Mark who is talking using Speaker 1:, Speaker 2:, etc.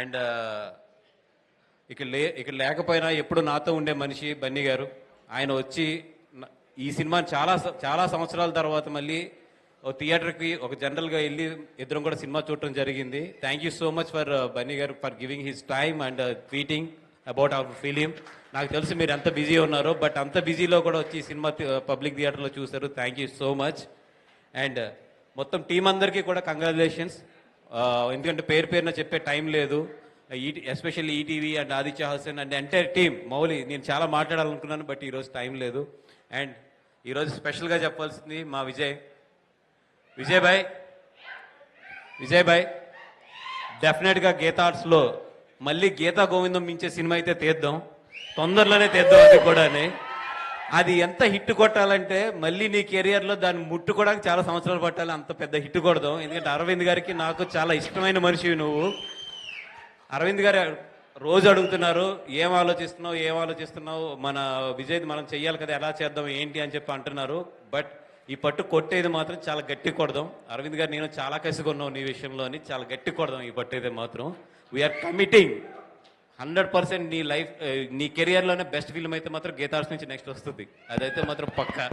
Speaker 1: And ఇక్కడ లే ఇక్కడ లేకపోయినా ఎప్పుడు నాతో ఉండే మనిషి బన్నీ గారు. ఆయన వచ్చి ఈ సినిమాని చాలా చాలా సంవత్సరాల తర్వాత మళ్ళీ ఒక థియేటర్కి ఒక జనరల్గా వెళ్ళి ఇద్దరం కూడా సినిమా చూడటం జరిగింది. Thank you so much for Bunny గారు for giving his time and tweeting about our film నాకు తెలుసు మీరు ఎంత బిజీ ఉన్నారో బట్ అంత బిజీలో కూడా వచ్చి సినిమా పబ్లిక్ థియేటర్లో చూశారు. Thank you so much and uh, మొత్తం టీం అందరికీ కూడా కంగ్రాచులేషన్స్ ఎందుకంటే పేరు పేరున చెప్పే టైం లేదు. ET especially ETV and Aditya Hasan and entire team. Mouli నేను చాలా మాట్లాడాలనుకున్నాను బట్ ఈరోజు టైం లేదు. అండ్ ఈరోజు స్పెషల్గా చెప్పాల్సింది మా విజయ్. విజయ్ భాయ్ విజయ్ భాయ్ డెఫినెట్గా గీతా ఆర్ట్స్లో. మళ్ళీ గీతా గోవిందం మించే సినిమా అయితే తీద్దాం. తొందరలోనే తీద్దాం అది కూడానే. అది ఎంత హిట్ కొట్టాలంటే మళ్ళీ నీ కెరియర్లో దాన్ని ముట్టుకోవడానికి చాలా సంవత్సరాలు పట్టాలి. అంత పెద్ద హిట్ కొడదాం. ఎందుకంటే అరవింద్ గారికి నాకు చాలా ఇష్టమైన మనిషివి నువ్వు. అరవింద్ గారు రోజు అడుగుతున్నారు ఏం ఆలోచిస్తున్నావు? ఏం ఆలోచిస్తున్నావు? మన విజయ్ మనం చెయ్యాలి కదా ఎలా చేద్దాం? ఏంటి? అని చెప్పి అంటున్నారు. బట్ ఈ పట్టు కొట్టేది మాత్రం చాలా గట్టి కొడదాం. అరవింద్ గారు నేను చాలా కసిగొన్నావు నీ విషయంలోని చాలా గట్టి కొడదాం ఈ పట్టు అయితే మాత్రం వీఆర్ కమిటింగ్ హండ్రెడ్ పర్సెంట్ నీ లైఫ్ నీ కెరియర్లోనే బెస్ట్ ఫిల్మ్ అయితే మాత్రం గీతార్స్ నుంచి నెక్స్ట్ వస్తుంది. అదైతే మాత్రం పక్కా.